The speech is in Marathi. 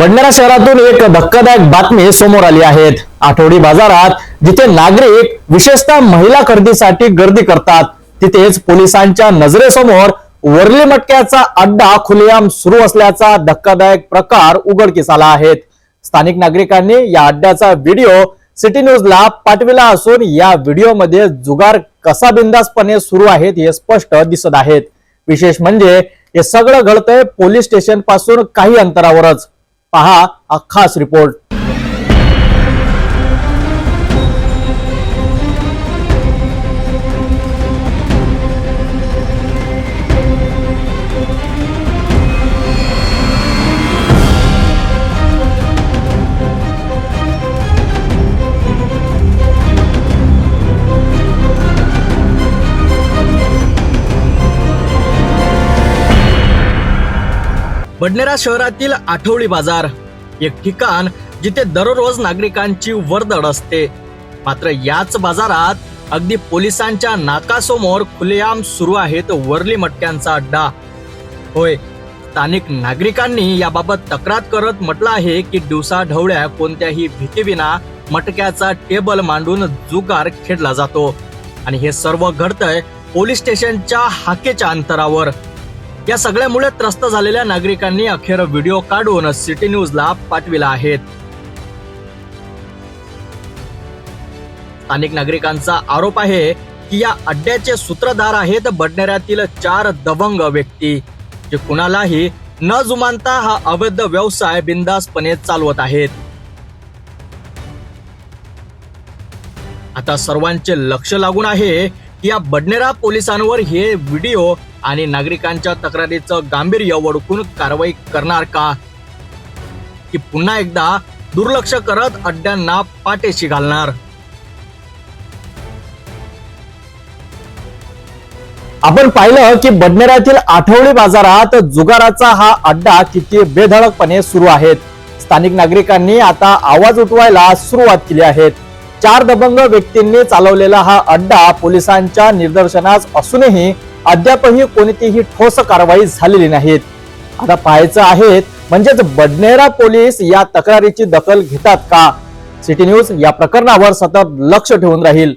भंडारा शहरातून एक धक्कादायक बातमी समोर आली आहेत आठवडी बाजारात जिथे नागरिक विशेषतः महिला खरेदीसाठी गर्दी करतात तिथेच पोलिसांच्या नजरेसमोर वरली मटक्याचा अड्डा खुलेआम सुरू असल्याचा धक्कादायक प्रकार उघडकीस आला आहे. स्थानिक नागरिकांनी या अड्ड्याचा व्हिडिओ सिटी न्यूजला पाठविला असून या व्हिडिओमध्ये जुगार कसा बिंदासपणे सुरू आहेत हे स्पष्ट दिसत आहेत. विशेष म्हणजे हे सगळं घडतंय पोलीस स्टेशनपासून काही अंतरावरच. पहा हा खास रिपोर्ट बडनेरा शहरातील आठवडी बाजार एक ठिकाण जिथे दररोज नागरिकांची वर्दळ असते. मात्र याच बाजारात अगदी पोलिसांच्या नाकासमोर खुलेआम सुरू आहेत वरली मटक्यांचा अड्डा. होय स्थानिक नागरिकांनी याबाबत तक्रार करत म्हटलं आहे की दिवसा ढवळ्या कोणत्याही भीतीविना मटक्याचा टेबल मांडून जुगार खेळला जातो. आणि हे सर्व घडतंय पोलीस स्टेशनच्या हाकेच्या अंतरावर. या सगळ्यामुळे त्रस्त झालेल्या नागरिकांनी अखेर व्हिडिओ काढून सिटी न्यूजला पाठविला आहेत. स्थानिक नागरिकांचा आरोप आहे की या अड्ड्याचे सूत्रधार आहेत बडनेऱ्यातील चार दबंग व्यक्ती जे कुणालाही न जुमानता हा अवैध व्यवसाय बिंदासपणे चालवत आहेत. आता सर्वांचे लक्ष लागून आहे की या बडनेरा पोलिसांवर हे व्हिडिओ आणि नागरिकांच्या तक्रारीचं गांभीर्य ओळखून कारवाई करणार का? की पुन्हा एकदा दुर्लक्ष करत अड्ड्यांना पाठीशी घालणार? आपण पाहिलं की बडनेरातील आठवडी बाजारात जुगाराचा हा अड्डा किती बेधडकपणे सुरू आहेत. स्थानिक नागरिकांनी आता आवाज उठवायला सुरुवात केली आहे चार दबंग व्यक्तींनी चालवलेला हा अड्डा पोलिसांच्या निदर्शनास असूनही अद्यापही कोणतीही ठोस कारवाई झालेली नाहीत. आता पाहायचं आहे म्हणजेच बडनेरा पोलीस या तक्रारीची दखल घेतात का? सिटी न्यूज या प्रकरणावर सतत लक्ष ठेवून राहील.